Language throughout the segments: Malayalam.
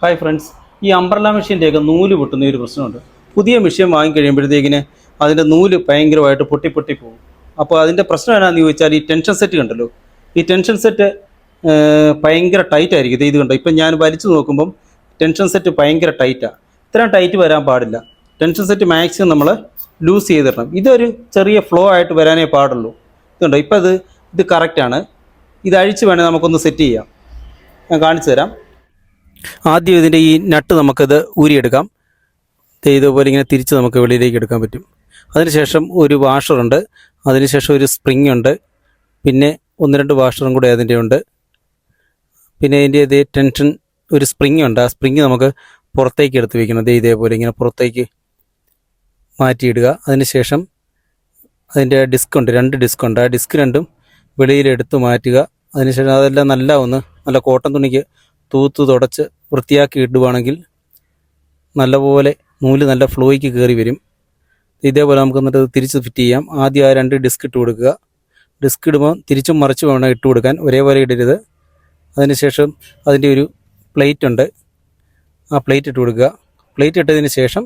ഹായ് ഫ്രണ്ട്സ് ഈ അംബ്രല മെഷീന്റെയൊക്കെ നൂൽ പൊട്ടുന്ന ഒരു പ്രശ്നമുണ്ട്. പുതിയ മെഷീൻ വാങ്ങിക്കഴിയുമ്പോഴത്തേക്കിന് അതിന്റെ നൂൽ ഭയങ്കരമായിട്ട് പൊട്ടി പൊട്ടി പോകും. അപ്പോൾ അതിന്റെ പ്രശ്നം എന്നാന്ന് ചോദിച്ചാൽ ഈ ടെൻഷൻ സെറ്റ് കണ്ടല്ലോ. ഈ ടെൻഷൻ സെറ്റ് ഭയങ്കര ടൈറ്റ് ആയിരിക്കും. ഇത് കണ്ടോ? ഇപ്പം ഞാൻ വലിച്ചു നോക്കുമ്പം ടെൻഷൻ സെറ്റ് ഭയങ്കര ടൈറ്റാണ് ഇത്രയും ടൈറ്റ് വരാൻ പാടില്ല. ടെൻഷൻ സെറ്റ് മാക്സിമം നമ്മൾ ലൂസ് ചെയ്തിടണം. ഇതൊരു ചെറിയ ഫ്ലോ ആയിട്ട് വരാനേ പാടുള്ളൂ. ഇതുണ്ടോ ഇപ്പം അത് ഇത് കറക്റ്റാണ് ഇത് അഴിച്ച് വേണേൽ നമുക്കൊന്ന് സെറ്റ് ചെയ്യാം. ഞാൻ കാണിച്ചു തരാം. ആദ്യം ഇതിന്റെ ഈ നട്ട് നമുക്കിത് ഊരിയെടുക്കാം. ഇതുപോലെ ഇങ്ങനെ തിരിച്ച് നമുക്ക് വെളിയിലേക്ക് എടുക്കാൻ പറ്റും. അതിനുശേഷം ഒരു വാഷറുണ്ട് അതിനുശേഷം ഒരു സ്പ്രിംഗ് ഉണ്ട്. പിന്നെ ഒന്ന് രണ്ട് വാഷറും കൂടെ അതിന്റെ ഉണ്ട്. പിന്നെ അതിന്റെ ഇതേ ടെൻഷൻ ഒരു സ്പ്രിംഗ് ഉണ്ട്. ആ സ്പ്രിങ് നമുക്ക് പുറത്തേക്ക് എടുത്ത് വയ്ക്കണം അതേ ഇതേപോലെ ഇങ്ങനെ പുറത്തേക്ക് മാറ്റിയിടുക. അതിനുശേഷം അതിന്റെ ഡിസ്ക് ഉണ്ട്. രണ്ട് ഡിസ്ക് ഉണ്ട്. ആ ഡിസ്ക് രണ്ടും വെളിയിലെടുത്ത് മാറ്റുക. അതിനുശേഷം അതെല്ലാം നല്ല ഒന്ന് നല്ല കോട്ടൺ തുണിക്ക് തൂത്ത് തുടച്ച് വൃത്തിയാക്കി ഇടുവാണെങ്കിൽ നല്ലപോലെ നൂൽ നല്ല ഫ്ലോയ്ക്ക് കയറി വരും. ഇതേപോലെ നമുക്ക് എന്നിട്ട് തിരിച്ച് ഫിറ്റ് ചെയ്യാം. ആദ്യം ആ രണ്ട് ഡിസ്ക് ഇട്ട് കൊടുക്കുക. ഡിസ്ക് ഇടുമ്പോൾ തിരിച്ചും മറിച്ച് വേണം ഇട്ട് കൊടുക്കാൻ. ഒരേപോലെ ഇടരുത്. അതിനുശേഷം അതിന്റെ ഒരു പ്ലേറ്റ് ഉണ്ട്. ആ പ്ലേറ്റ് ഇട്ട് കൊടുക്കുക. പ്ലേറ്റ് ഇട്ടതിന് ശേഷം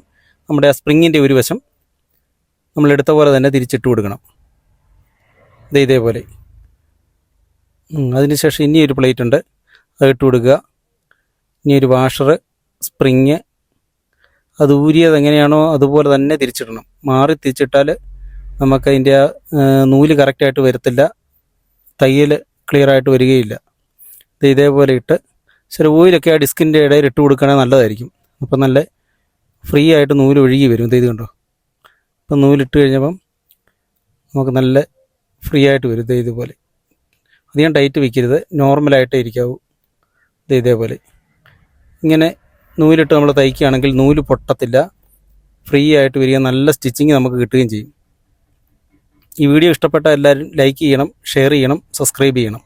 നമ്മുടെ ആ സ്പ്രിങ്ങിന്റെ ഒരു വശം നമ്മൾ എടുത്ത പോലെ തന്നെ തിരിച്ചിട്ട് കൊടുക്കണം. ഇതേ ഇതേപോലെ. അതിനുശേഷം ഇനിയൊരു പ്ലേറ്റ് ഉണ്ട്. അത് ഇട്ട് കൊടുക്കുക. ഇനി ഒരു വാഷർ സ്പ്രിങ് അത് ഊരിയത് എങ്ങനെയാണോ അതുപോലെ തന്നെ തിരിച്ചിടണം. മാറി തിരിച്ചിട്ടാൽ നമുക്ക് അതിന്റെ ആ നൂൽ കറക്റ്റായിട്ട് വരത്തില്ല. തയ്യൽ ക്ലിയർ ആയിട്ട് വരികയില്ല. ഇത് ഇതേപോലെ ഇട്ട് ചില ഓയിലൊക്കെ ആ ഡിസ്കിന്റെ ഇടയിൽ ഇട്ട് കൊടുക്കുകയാണെങ്കിൽ നല്ലതായിരിക്കും. അപ്പം നല്ല ഫ്രീ ആയിട്ട് നൂൽ ഒഴുകി വരും. ഇത് കണ്ടോ? ഇപ്പം നൂലിട്ട് കഴിഞ്ഞപ്പം നമുക്ക് നല്ല ഫ്രീ ആയിട്ട് വരും. ഇത് ഇതുപോലെ. അധികം ടൈറ്റ് വയ്ക്കരുത് നോർമലായിട്ടേ ഇരിക്കാവൂ. ഇത് ഇതേപോലെ. ഇങ്ങനെ നൂലിട്ട് നമ്മൾ തയ്ക്കുകയാണെങ്കിൽ നൂൽ പൊട്ടത്തില്ല. ഫ്രീ ആയിട്ട് വരിക നല്ല സ്റ്റിച്ചിങ് നമുക്ക് കിട്ടുകയും ചെയ്യും. ഈ വീഡിയോ ഇഷ്ടപ്പെട്ട എല്ലാവരും ലൈക്ക് ചെയ്യണം ഷെയർ ചെയ്യണം സബ്സ്ക്രൈബ് ചെയ്യണം.